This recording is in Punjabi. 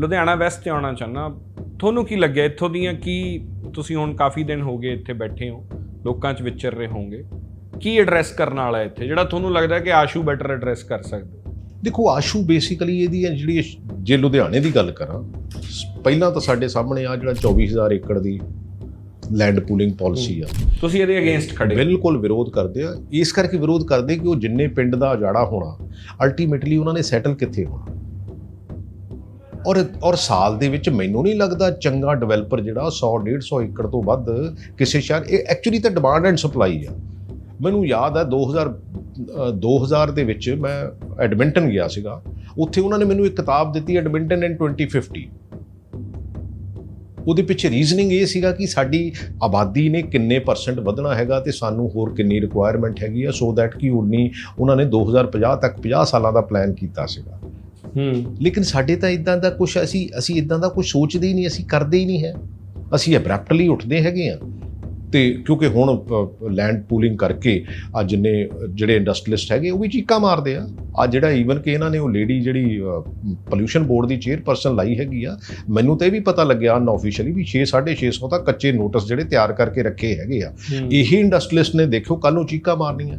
ਲੁਧਿਆਣਾ ਵੈਸਟ ਤੇ ਆਉਣਾ ਚਾਹੁੰਦਾ ਤੁਹਾਨੂੰ ਕੀ ਲੱਗਿਆ? ਇੱਥੋਂ ਦੀਆਂ ਕੀ ਤੁਸੀਂ ਹੁਣ ਕਾਫੀ ਦਿਨ ਹੋ ਗਏ ਇੱਥੇ ਬੈਠੇ ਹੋ ਲੋਕਾਂ 'ਚ ਵਿਚਰ ਰਹੇ ਹੋਵੋਗੇ? ਕੀ ਐਡਰੈਸ ਕਰਨ ਵਾਲਾ ਇੱਥੇ ਜਿਹੜਾ ਤੁਹਾਨੂੰ ਲੱਗਦਾ ਕਿ ਆਸ਼ੂ ਬੈਟਰ ਐਡਰੈਸ ਕਰ ਸਕਦੇ? ਦੇਖੋ ਆਸ਼ੂ ਬੇਸਿਕਲੀ ਇਹਦੀ ਹੈ ਜਿਹੜੀ ਜੇ ਲੁਧਿਆਣੇ ਦੀ ਗੱਲ ਕਰਾਂ ਪਹਿਲਾਂ ਤਾਂ ਸਾਡੇ ਸਾਹਮਣੇ ਆ ਜਿਹੜਾ 24000 ਏਕੜ ਦੀ ਲੈਂਡ ਪੂਲਿੰਗ ਪਾਲਿਸੀ ਆ। ਤੁਸੀਂ ਇਹਦੇ ਅਗੇਂਸਟ ਖੜੇ ਬਿਲਕੁਲ ਵਿਰੋਧ ਕਰਦੇ ਆ। ਇਸ ਕਰਕੇ ਵਿਰੋਧ ਕਰਦੇ ਕਿ ਉਹ ਜਿੰਨੇ ਪਿੰਡ ਦਾ ਉਜਾੜਾ ਹੋਣਾ ਅਲਟੀਮੇਟਲੀ ਉਹਨਾਂ ਨੇ ਸੈਟਲ ਕਿੱਥੇ ਹੋਣਾ। ਔਰ ਔਰ ਸਾਲ ਦੇ ਵਿੱਚ ਮੈਨੂੰ ਨਹੀਂ ਲੱਗਦਾ ਚੰਗਾ ਡਿਵੈਲਪਰ ਜਿਹੜਾ 100 150 ਏਕੜ ਤੋਂ ਵੱਧ ਕਿਸੇ ਸ਼ਹਿਰ ਇਹ ਐਕਚੁਅਲੀ ਤਾਂ ਡਿਮਾਂਡ ਐਂਡ ਸਪਲਾਈ ਆ। ਮੈਨੂੰ ਯਾਦ ਹੈ 2000 ਅ, 2000 ਦੇ ਵਿੱਚ ਮੈਂ ਐਡਮਿੰਟਨ ਗਿਆ ਸੀਗਾ। ਉੱਥੇ ਉਹਨਾਂ ਨੇ ਮੈਨੂੰ ਇੱਕ ਕਿਤਾਬ ਦਿੱਤੀ ਐਡਮਿੰਟਨ ਇਨ 2050 ਉਹਦੇ ਪਿੱਛੇ ਰੀਜ਼ਨਿੰਗ ਇਹ ਸੀਗਾ ਕਿ ਸਾਡੀ ਆਬਾਦੀ ਨੇ ਕਿੰਨੇ ਪਰਸੈਂਟ ਵਧਣਾ ਹੈਗਾ ਤੇ ਸਾਨੂੰ ਹੋਰ ਕਿੰਨੀ ਰਿਕੁਆਇਰਮੈਂਟ ਹੈਗੀ ਆ ਸੋ ਦੈਟ ਕਿ ਉਨੀ ਉਹਨਾਂ ਨੇ 2050 ਤੱਕ 50 ਸਾਲਾਂ ਦਾ ਪਲਾਨ ਕੀਤਾ ਸੀਗਾ। ਹੂੰ। ਲੇਕਿਨ ਸਾਡੇ ਤਾਂ ਇਦਾਂ ਦਾ ਕੁਝ ਅਸੀਂ ਅਸੀਂ ਇਦਾਂ ਦਾ ਕੁਝ ਸੋਚਦੇ ਹੀ ਨਹੀਂ ਅਸੀਂ ਕਰਦੇ ਹੀ ਨਹੀਂ ਹੈ। ਅਸੀਂ ਐਬਰੈਪਟਲੀ ਉੱਠਦੇ ਹੈਗੇ ਆ ਤੇ ਕਿਉਂਕਿ ਹੁਣ ਲੈਂਡ ਪੂਲਿੰਗ ਕਰਕੇ ਆ ਜਿੰਨੇ ਜਿਹੜੇ ਇੰਡਸਟਰੀਲਿਸਟ ਹੈਗੇ ਉਹ ਵੀ ਚੀਕਾਂ ਮਾਰਦੇ ਆ। ਆ ਜਿਹੜਾ ਈਵਨ ਕਿ ਇਹਨਾਂ ਨੇ ਉਹ ਲੇਡੀ ਜਿਹੜੀ ਪੋਲੂਸ਼ਨ ਬੋਰਡ ਦੀ ਚੇਅਰਪਰਸਨ ਲਾਈ ਹੈਗੀ ਆ ਮੈਨੂੰ ਤਾਂ ਇਹ ਵੀ ਪਤਾ ਲੱਗਿਆ ਅਨਆਫੀਸ਼ੀਅਲੀ ਵੀ 6 650 ਤਾਂ ਕੱਚੇ ਨੋਟਿਸ ਜਿਹੜੇ ਤਿਆਰ ਕਰਕੇ ਰੱਖੇ ਹੈਗੇ ਆ। ਇਹੀ ਇੰਡਸਟਰੀਲਿਸਟ ਨੇ ਦੇਖਿਓ ਕੱਲ ਨੂੰ ਚੀਕਾਂ ਮਾਰਨੀਆਂ।